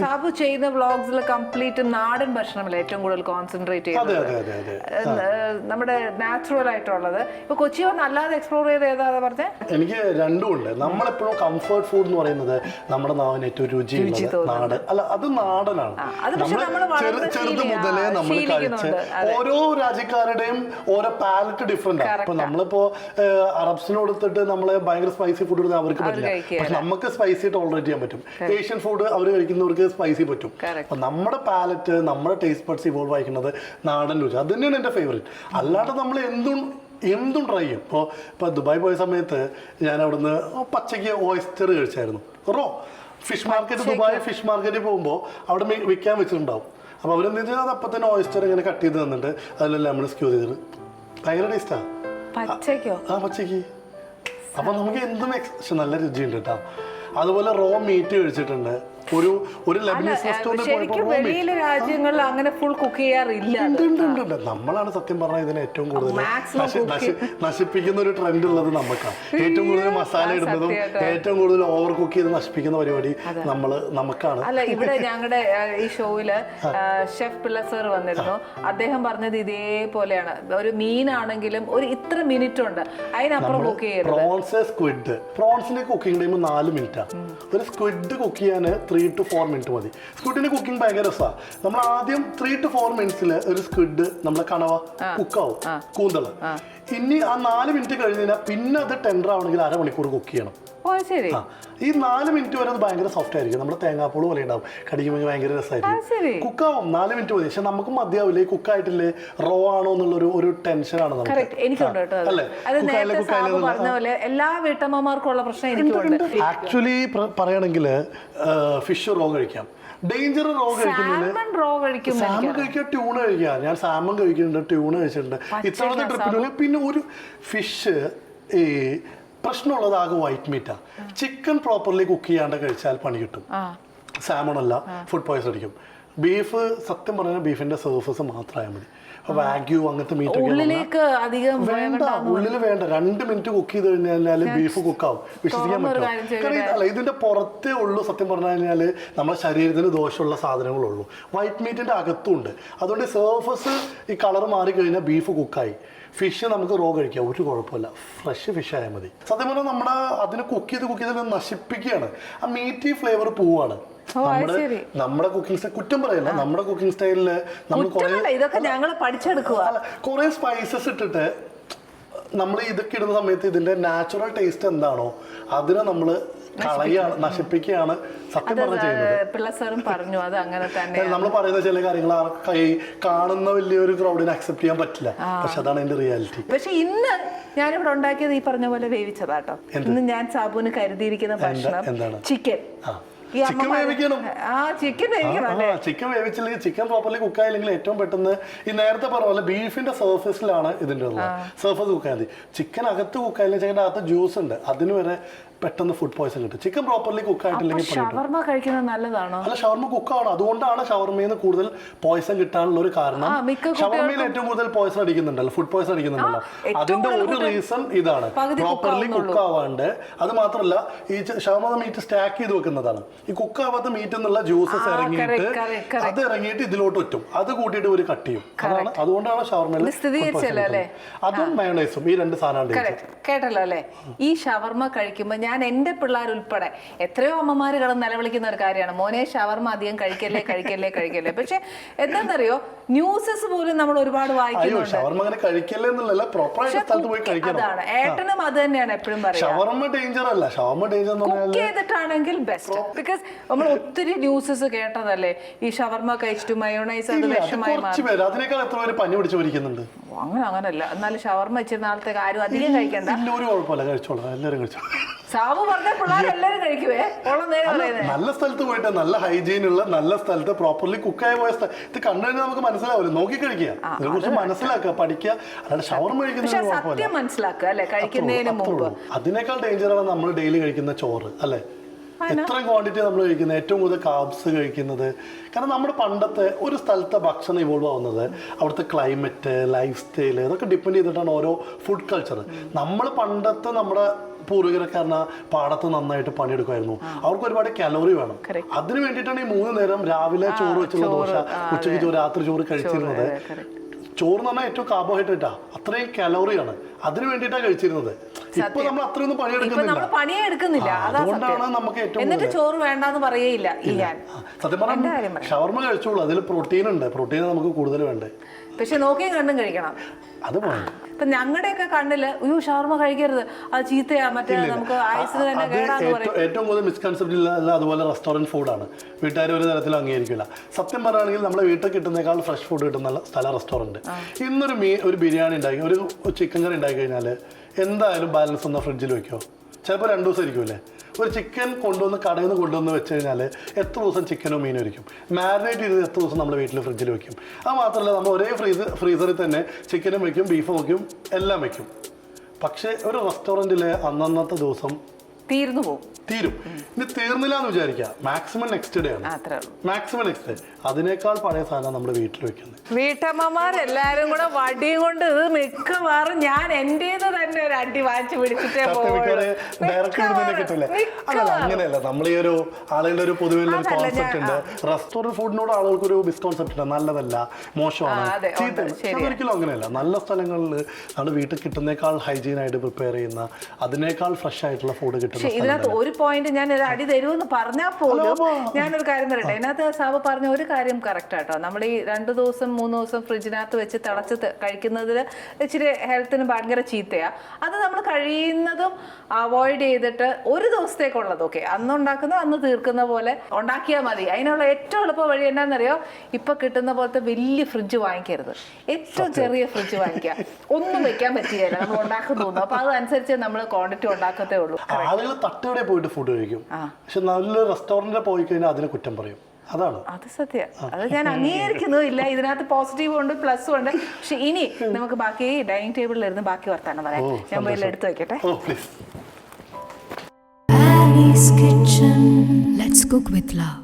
സാബു ചെയ്യുന്ന വ്ളോഗ്സിൽ കംപ്ലീറ്റ് നാടൻ ഭക്ഷണമല്ല ഏറ്റവും കൂടുതൽ കോൺസെൻട്രേറ്റ് ചെയ്യുന്നത് നമ്മുടെ നാച്ചുറൽ ആയിട്ടുള്ളത്. ഇപ്പൊ കൊച്ചി വന്ന് അല്ലാതെ എക്സ്പ്ലോർ ചെയ്ത് ഏതാ പറഞ്ഞേ? എനിക്ക് രണ്ടും ഉണ്ട്. നമ്മളെപ്പോഴും കംഫർട്ട് ഫുഡ് എന്ന് പറയുന്നത് നമ്മുടെ നാവിന് ഏറ്റവും രുചി നാട് അല്ല അത് നാടനാണ്. ചെറുത് മുതലേ നമ്മൾ കഴിച്ച് ഓരോ രാജ്യക്കാരുടെയും ഓരോ പാലറ്റ് ഡിഫറെന്റ് ആണ്. ഇപ്പൊ നമ്മളിപ്പോ അറബ്സിന് കൊടുത്തിട്ട് നമ്മളെ ഭയങ്കര സ്പൈസി ഫുഡ് അവർക്ക് പറ്റില്ല. പക്ഷെ നമുക്ക് സ്പൈസി ടോളറേറ്റ് ചെയ്യാൻ പറ്റും. ഏഷ്യൻ ഫുഡ് അവർ കഴിക്കുന്നവർക്ക് സ്പൈസി പറ്റും. അപ്പം നമ്മുടെ പാലറ്റ് നമ്മുടെ ടേസ്റ്റ് ബഡ്സ് ഇവോൾവ് ആയിരിക്കുന്നത് നാടൻ രുചി. അത് തന്നെയാണ് എന്റെ ഫേവറേറ്റ് അല്ലാണ്ട് നമ്മൾ എന്തും എന്തും ട്രൈ ചെയ്യും. ഇപ്പോൾ ഇപ്പോൾ ദുബായ് പോയ സമയത്ത് ഞാൻ അവിടുന്ന് പച്ചയ്ക്ക് ഓയിസ്റ്റർ കഴിച്ചായിരുന്നു. Raw. Fish market Dubai fish മാർക്കറ്റിൽ പോകുമ്പോൾ അവിടെ വിൽക്കാൻ വെച്ചിട്ടുണ്ടാവും. അപ്പോൾ അവരെന്താ വെച്ചാൽ അത് അപ്പം തന്നെ ഓയിസ്റ്റർ ഇങ്ങനെ കട്ട് ചെയ്ത് തന്നിട്ട് അതിലെല്ലാം നമ്മൾ സ്ക്യൂ ചെയ്തിട്ട് ഭയങ്കര ടേസ്റ്റാണ് ആ. പച്ചയ്ക്ക് അപ്പം നമുക്ക് എന്തും നല്ല രുചിയുണ്ട് കേട്ടോ. അതുപോലെ റോ മീറ്റ് കഴിച്ചിട്ടുണ്ട്. ഒരു ഒരു ലെബനീസ് ശരിക്കും വെളിയിലെ രാജ്യങ്ങളിൽ അങ്ങനെ ഫുൾ കുക്ക് ചെയ്യാറില്ല ഉണ്ട്. നമ്മളാണ് സത്യം പറഞ്ഞാൽ ഇതിനെ ഏറ്റവും കൂടുതൽ നശിപ്പിക്കുന്ന ഒരു ട്രെൻഡ് ഉള്ളത് നമുക്കാണ് ഏറ്റവും കൂടുതൽ മസാല ഇടുന്നതും ഏറ്റവും കൂടുതൽ ഓവർ കുക്ക് ചെയ്ത് നശിപ്പിക്കുന്ന പരിപാടി നമ്മൾ നമുക്കാണ് അല്ല ഇവിടെ ഞങ്ങളുടെ ഈ ഷോയിൽ ഷെഫ് പിള്ള സർ വന്നിരുന്നു. അദ്ദേഹം പറഞ്ഞത് ഇതേപോലെയാണ്. ഒരു മീനാണെങ്കിലും ഒരു ഇത്ര മിനിറ്റ് ഉണ്ട് അതിനപ്പുറം കുക്ക് ചെയ്യരുത്. പ്രോൺസ് സ്ക്വിഡ് പ്രോൺസിന്റെ കുക്കിംഗ് ടൈം നാല് മിനിറ്റാണ് ഒരു സ്ക്വിഡ് കുക്ക് ചെയ്യാൻ ത്രീ ടു ഫോർ മിനിറ്റ് മതി. സ്ക്വിഡിന്റെ കുക്കിംഗ് ഭയങ്കര രസമാണ് നമ്മൾ ആദ്യം ത്രീ ടു ഫോർ മിനിറ്റ്സിൽ ഒരു സ്ക്വിഡ് നമ്മളെ കണവ കുക്കാവും കൂന്തൾ. ഇനി ആ നാല് മിനിറ്റ് കഴിഞ്ഞ് കഴിഞ്ഞാൽ പിന്നെ അത് ടെൻഡർ ആവണമെങ്കിൽ അരമണിക്കൂർ കുക്ക് ചെയ്യണം. ശരി. ഈ നാല് മിനിറ്റ് വരെ അത് ഭയങ്കര സോഫ്റ്റ് ആയിരിക്കും. നമ്മുടെ തേങ്ങാപ്പൂൾ പോലെ ഉണ്ടാവും. കടിക്കുമ്പോൾ ഭയങ്കര രസമായിരിക്കും. കുക്ക് രസമായിരിക്കും കുക്കാവും. നാല് മിനിറ്റ് മതി. പക്ഷെ നമുക്ക് മതിയാവില്ലേ. കുക്കായിട്ടില്ലേ റോ ആണോ എന്നുള്ള ഒരു ടെൻഷനാണ് നമുക്ക്. പോലെ എല്ലാ വീട്ടമ്മമാർക്കും ഉള്ള പ്രശ്നം ആക്ച്വലി പറയുകയാണെങ്കിൽ ഫിഷ് റോ കഴിക്കാം. ഡേഞ്ചർ റോ കഴിക്കുന്നില്ല സാമൺ കഴിക്കുക ട്യൂൺ കഴിക്കുക. ഞാൻ സാമൺ കഴിക്കുന്നുണ്ട് ട്യൂൺ കഴിച്ചിട്ടുണ്ട്. ഇത്തവണത്തെ ട്രിപ്പിനുള്ളിൽ പിന്നെ ഒരു ഫിഷ് ഈ പ്രശ്നമുള്ളത് ആകെ വൈറ്റ് മീറ്റാ ചിക്കൻ പ്രോപ്പർലി കുക്ക് ചെയ്യാണ്ട് കഴിച്ചാൽ പണി കിട്ടും. സാമൺ അല്ല ഫുഡ് പോയ്സൺ അടിക്കും. ബീഫ് സത്യം പറഞ്ഞാൽ ബീഫിന്റെ സർഫസ് മാത്രമായാൽ മതി. വാഗ്യൂ അങ്ങനത്തെ മീറ്റ് ഉള്ളിലേക്ക് അധികം വേണ്ട ഉള്ളിൽ വേണ്ട. രണ്ട് മിനിറ്റ് കുക്ക് ചെയ്ത് കഴിഞ്ഞാൽ ബീഫ് കുക്കാവും വിശ്വസിക്കാൻ. കാരണം അല്ല ഇതിന്റെ പുറത്തേ ഉള്ളൂ സത്യം പറഞ്ഞു കഴിഞ്ഞാൽ നമ്മുടെ ശരീരത്തിന് ദോഷമുള്ള സാധനങ്ങളുള്ളൂ. വൈറ്റ് മീറ്റിന്റെ അകത്തും ഉണ്ട്. അതുകൊണ്ട് സർഫസ് ഈ കളർ മാറി കഴിഞ്ഞാൽ ബീഫ് കുക്കായി ഫിഷ് നമുക്ക് റോ കഴിക്കാം. ഒരു കുഴപ്പമില്ല. ഫ്രഷ് ഫിഷ് ആയാൽ മതി. സത്യം പറഞ്ഞാൽ നമ്മൾ അതിനെ കുക്ക് ചെയ്ത് കുക്ക് ചെയ്ത് നശിപ്പിക്കുകയാണ്. ആ മീറ്റി ഫ്ലേവർ പോവാണ്. നമ്മുടെ നമ്മുടെ കുക്കിംഗ് സ്റ്റൈൽ കുറ്റം പറയല്ല. നമ്മുടെ കുക്കിംഗ് സ്റ്റൈലിൽ നമ്മൾ കുറേ ഇതൊക്കെ ഞങ്ങൾ പഠിച്ചെടുക്കുക കുറെ സ്പൈസസ് ഇട്ടിട്ട് നമ്മൾ ഇതൊക്കെ ഇടുന്ന സമയത്ത് ഇതിന്റെ നാച്ചുറൽ ടേസ്റ്റ് എന്താണോ അതിനെ നമ്മൾ കളയാണ് നശിപ്പിക്കുകയാണ് സത്യം പറഞ്ഞു ചെയ്യുന്നത്. പറഞ്ഞു അത് അങ്ങനെ തന്നെ നമ്മൾ പറയുന്ന ചില കാര്യങ്ങൾ ആർക്കായി കാണുന്ന വലിയൊരു ക്രൗഡിനെ അക്സെപ്റ്റ് ചെയ്യാൻ പറ്റില്ല. പക്ഷെ അതാണ് എന്റെ റിയാലിറ്റി പക്ഷെ ഇന്ന് ഞാനിവിടെ ഉണ്ടാക്കിയത് ഈ പറഞ്ഞ പോലെ വേവിച്ചതാട്ടോ. ഇന്ന് ഞാൻ സാബുവിന് കരുതിയിരിക്കുന്ന ഭക്ഷണം? ചിക്കൻ ചിക്കൻ വേവിക്കണം. ചിക്കൻ വേവിച്ചില്ലെങ്കിൽ ചിക്കൻ പ്രോപ്പർലി കുക്ക് ആയില്ലെങ്കിൽ ഏറ്റവും പെട്ടെന്ന് ഈ നേരത്തെ പറഞ്ഞ പോലെ ബീഫിന്റെ സർഫസിലാണ് ഇതിന്റെ ഉള്ളത്. സർഫസ് കുക്ക് ആയത് ചിക്കൻ അകത്ത് കുക്ക് ആയില്ലെങ്കിൽ ചിക്കന്റെ അകത്ത് ജ്യൂസ് ഉണ്ട്. അതിന് വരെ പെട്ടെന്ന് ഫുഡ് പോയ്സൺ കിട്ടും. ചിക്കൻ പ്രോപ്പർലി കുക്ക് ആയിട്ടില്ലെങ്കിൽ ഷവർമ കഴിക്കുന്നത് നല്ലതാണോ? അല്ല ഷവർമ കുക്കാണ് അതുകൊണ്ടാണ് ഷവർമയിൽ നിന്ന് കൂടുതൽ പോയ്സൺ കിട്ടാനുള്ള ഒരു കാരണം. ഷവർമയിൽ ഏറ്റവും കൂടുതൽ പോയ്സൺ അടിക്കുന്നുണ്ടല്ലോ ഫുഡ് പോയ്സൺ അടിക്കുന്നുണ്ടല്ലോ. അതിന്റെ ഒരു റീസൺ ഇതാണ്. പ്രോപ്പർലി കുക്ക് ആവാണ്ട് അത് മാത്രമല്ല ഈ ഷവർമ മീറ്റ് സ്റ്റാക്ക് ചെയ്ത് വെക്കുന്നതാണ്. ഈ കുക്ക് ആവാത്ത മീറ്റ് എന്നുള്ള ജ്യൂസസ് ഇറങ്ങിയിട്ട്. അത് ഇറങ്ങിയിട്ട് ഇതിലോട്ട് ഒറ്റും. അത് കൂട്ടിയിട്ട് ഒരു കട്ട് ചെയ്യും. അതാണ് അതുകൊണ്ടാണ് ഷവർമയിൽ? അതും മയണൈസും ഈ രണ്ട് സാധനമാണ് Correct. കേട്ടല്ലോ അല്ലേ? ഈ ഷവർമ കഴിക്കുമ്പോൾ ഞാൻ എന്റെ പിള്ളേരുൾപ്പെടെ എത്രയോ അമ്മമാര് കിടന്ന് നിലവിളിക്കുന്ന ഒരു കാര്യമാണ്. മോനെ ഷവർമ അധികം കഴിക്കല്ലേ കഴിക്കല്ലേ കഴിക്കല്ലേ. പക്ഷെ എന്താണെന്നറിയോ ന്യൂസസ് പോലും നമ്മൾ ഒരുപാട് വായിക്കുന്നുണ്ട്. അതാണ്. ഏട്ടനും അത് തന്നെയാണ് എപ്പോഴും കുക്ക് ചെയ്തിട്ടാണെങ്കിൽ ബെസ്റ്റ് ബിക്കോസ് നമ്മൾ ഒത്തിരി ന്യൂസസ് കേട്ടതല്ലേ? ഈ ഷവർമ കഴിച്ചിട്ട് മയോണൈസ് അത് വിഷമായി അതിനേക്കാൾ എത്ര പേര് പനി പിടിച്ച് അങ്ങനെ അങ്ങനല്ല. എന്നാലും ഷവർമ വെച്ചിരുന്ന നാളത്തേക്ക് ആരും അധികം കഴിക്കണ്ട. ഇല്ല ഒരു കുഴപ്പമില്ല. കഴിച്ചോളാം. എല്ലാവരും കഴിച്ചോളാം. സാബു പറഞ്ഞ പിള്ളേർ എല്ലാവരും കഴിക്കുവേ? ഉള്ള നേരം പറയുന്നത് നല്ല സ്ഥലത്ത് പോയിട്ട് നല്ല ഹൈജീൻ ഉള്ള നല്ല സ്ഥലത്ത് പ്രോപ്പർലി കുക്കായി പോയ സ്ഥലം ഇത് കണ്ടു കഴിഞ്ഞാൽ നമുക്ക് മനസ്സിലാവില്ല. നോക്കി കഴിക്കുക. ഇതിനെ കുറിച്ച് മനസ്സിലാക്കുക പഠിക്കുക. അല്ലാതെ ഷവർമ പക്ഷെ കഴിക്കുന്നതിന് കുഴപ്പമില്ല. സത്യം മനസ്സിലാക്കുക അല്ലെ? കഴിക്കുന്നതിന് മുമ്പ്. അതിനേക്കാൾ അതിനേക്കാൾ ഡേഞ്ചറാണ് നമ്മൾ ഡെയിലി കഴിക്കുന്ന ചോറ് അല്ലേ? എത്ര ക്വാണ്ടിറ്റി നമ്മൾ കഴിക്കുന്നത്? ഏറ്റവും കൂടുതൽ കാബ്സ് കഴിക്കുന്നത്? കാരണം നമ്മുടെ പണ്ടത്തെ ഒരു സ്ഥലത്തെ ഭക്ഷണം ഇവോൾവ് ആവുന്നത് അവിടുത്തെ ക്ലൈമറ്റ് ലൈഫ് സ്റ്റൈൽ ഇതൊക്കെ ഡിപ്പെൻഡ് ചെയ്തിട്ടാണ് ഓരോ ഫുഡ് കൾച്ചർ നമ്മൾ പണ്ടത്തെ നമ്മുടെ പൂർവികരൊക്കെ പറഞ്ഞാൽ പാടത്ത് നന്നായിട്ട് പണിയെടുക്കുമായിരുന്നു. അവർക്ക് ഒരുപാട് കലോറി വേണം. അതിനു വേണ്ടിയിട്ടാണ് ഈ മൂന്ന് നേരം രാവിലെ ചോറ് വെച്ചുള്ള ദോശ ഉച്ചയ്ക്ക് ചോറ് രാത്രി ചോറ് കഴിച്ചിരുന്നത്. ചോറ് എന്ന് പറഞ്ഞാൽ ഏറ്റവും കാർബോഹൈഡ്രേറ്റാ അത്രയും കലോറിയാണ് അതിനു വേണ്ടിയിട്ടാണ് കഴിച്ചിരുന്നത്. ഇപ്പൊ നമ്മൾ അത്രയൊന്നും പണിയെടുക്കുന്നില്ല പണിയെടുക്കുന്നില്ല അതുകൊണ്ടാണ് നമുക്ക് ഏറ്റവും എന്നിട്ട് ചോറ് വേണ്ടെന്ന് പറയേയില്ല സത്യം പറഞ്ഞാൽ ഷവർമ കഴിച്ചോളൂ. അതിൽ പ്രോട്ടീൻ ഉണ്ട്. പ്രോട്ടീൻ നമുക്ക് കൂടുതൽ വേണ്ടേ. പക്ഷെ നോക്കിയും കണ്ടും കഴിക്കണം. അത് വേണം. ഇപ്പൊ ഞങ്ങളുടെയൊക്കെ കണ്ണിൽ അയ്യോ ഷവർമ കഴിക്കരുത്. അത് ചീത്തയാ. മറ്റേ നമുക്ക് ആയുസിന് തന്നെ അത് കേടാന്ന് പറയും. ഏറ്റവും കൂടുതൽ മിസ്കൺസെപ്റ്റ് ഇല്ല അതുപോലെ റെസ്റ്റോറന്റ് ഫുഡാണ് വീട്ടുകാർ ഒരു തരത്തിൽ അംഗീകരിക്കില്ല. സത്യം പറയുകയാണെങ്കിൽ നമ്മളെ വീട്ടിൽ കിട്ടുന്നേക്കാൾ ഫ്രഷ് ഫുഡ് കിട്ടുന്ന സ്ഥല റെസ്റ്റോറന്റ് ഇന്നൊരു മീ ഒരു ബിരിയാണി ഉണ്ടാക്കി ഒരു ചിക്കൻ കറി ഉണ്ടാക്കി കഴിഞ്ഞാൽ എന്തായാലും ബാലൻസ് ഒന്ന് ഫ്രിഡ്ജിൽ വെക്കുമോ ചിലപ്പോൾ രണ്ടു ദിവസം ഇരിക്കുമല്ലേ ഒരു ചിക്കൻ കൊണ്ടുവന്ന് കടയിൽ നിന്ന് കൊണ്ടുവന്ന് വെച്ച് കഴിഞ്ഞാൽ എത്ര ദിവസം ചിക്കനോ മീനോ ഇരിക്കും? മാരിനേറ്റ് ചെയ്ത് എത്ര ദിവസം നമ്മൾ വീട്ടിൽ ഫ്രിഡ്ജിൽ വെക്കും? അത് മാത്രമല്ല നമ്മൾ ഒരേ ഫ്രീസ് ഫ്രീസറിൽ തന്നെ ചിക്കനും വെക്കും ബീഫും വെക്കും എല്ലാം വെക്കും. പക്ഷേ ഒരു റെസ്റ്റോറന്റിലെ അന്നന്നത്തെ ദിവസം തീർന്നു പോകും. തീരും. ഇനി തീർന്നില്ല എന്ന് വിചാരിക്കുക മാക്സിമം നെക്സ്റ്റ് ഡേ ആണ്. മാക്സിമം നെക്സ്റ്റ് ഡേ അതിനേക്കാൾ പഴയ സാധനം നമ്മുടെ വീട്ടിൽ വെക്കുന്നത്. വീട്ടമ്മമാർ എല്ലാരും കൂടെ വടിയും കൊണ്ട് ഇത് മിക്കവാറും ഞാൻ തന്നെ ഒരു അടി വാങ്ങിച്ചു പിടിച്ചിട്ടേ കിട്ടില്ലേ അല്ലല്ല അങ്ങനെയല്ല നമ്മൾ ഈ ഒരു ആളുകളുടെ ഒരു പൊതുവെ കോൺസെപ്റ്റ് ഉണ്ട്. റെസ്റ്റോറന്റ് ഫുഡിനോട് ആളുകൾക്ക് ഒരു മിസ്കോൺസെപ്റ്റ് ഉണ്ട്. നല്ലതല്ല മോശമാണ്. ഒരിക്കലും ചീത്തയാണ്. അങ്ങനെയല്ല. നല്ല സ്ഥലങ്ങളിൽ നമ്മൾ വീട്ടിൽ കിട്ടുന്നേക്കാൾ ഹൈജീൻ ആയിട്ട് പ്രിപ്പയർ ചെയ്യുന്ന അതിനേക്കാൾ ഫ്രഷ് ആയിട്ടുള്ള ഫുഡ് കിട്ടുന്നത് ഇതിനകത്ത് ഒരു പോയിന്റ് ഞാൻ ഒരു അടി തരുമെന്ന് പറഞ്ഞാൽ പോലും ഞാനൊരു കാര്യം പറയട്ടെ. ഇതിനകത്ത് സാബ് പറഞ്ഞ ഒരു കാര്യം കറക്റ്റ് ആട്ടോ. നമ്മൾ ഈ രണ്ട് ദിവസം മൂന്ന് ദിവസം ഫ്രിഡ്ജിനകത്ത് വെച്ച് തിളച്ച് കഴിക്കുന്നതിൽ ഇച്ചിരി ഹെൽത്തിന് ഭയങ്കര ചീത്തയാ. അത് നമ്മൾ കഴിയുന്നതും അവോയ്ഡ് ചെയ്തിട്ട് ഒരു ദിവസത്തേക്കുള്ളത് ഓക്കെ അന്ന് ഉണ്ടാക്കുന്ന അന്ന് തീർക്കുന്ന പോലെ ഉണ്ടാക്കിയാൽ മതി. അതിനുള്ള ഏറ്റവും എളുപ്പ വഴി എന്നാന്നറിയോ? ഇപ്പൊ കിട്ടുന്ന പോലത്തെ വലിയ ഫ്രിഡ്ജ് വാങ്ങിക്കരുത്. ഏറ്റവും ചെറിയ ഫ്രിഡ്ജ് വാങ്ങിക്കുക ഒന്നും വെക്കാൻ പറ്റിയല്ല നമ്മൾ ഉണ്ടാക്കുന്നു തോന്നുന്നു. അപ്പൊ അതനുസരിച്ച് നമ്മൾ ക്വാണ്ടിറ്റി ഉണ്ടാക്കത്തേ ഉള്ളൂ. ആളുകൾ തട്ടുകടെ പോയിട്ട് ഫുഡ് കഴിക്കും. പക്ഷെ നല്ല റെസ്റ്റോറന്റിൽ പോയി കഴിഞ്ഞാൽ അതിന് കുറ്റം പറയും. അതാണ്. അത് സത്യ. അത് ഞാൻ അംഗീകരിക്കുന്നു. ഇല്ല ഇതിനകത്ത് പോസിറ്റീവ് ഉണ്ട് പ്ലസ് ഉണ്ട്. പക്ഷെ ഇനി നമുക്ക് ബാക്കി ഡൈനിങ് ടേബിളിൽ ഇരുന്ന് ബാക്കി വർത്താനം പറയാം. ഞാൻ പോയി എടുത്ത് വെക്കട്ടെ. Let's cook with love.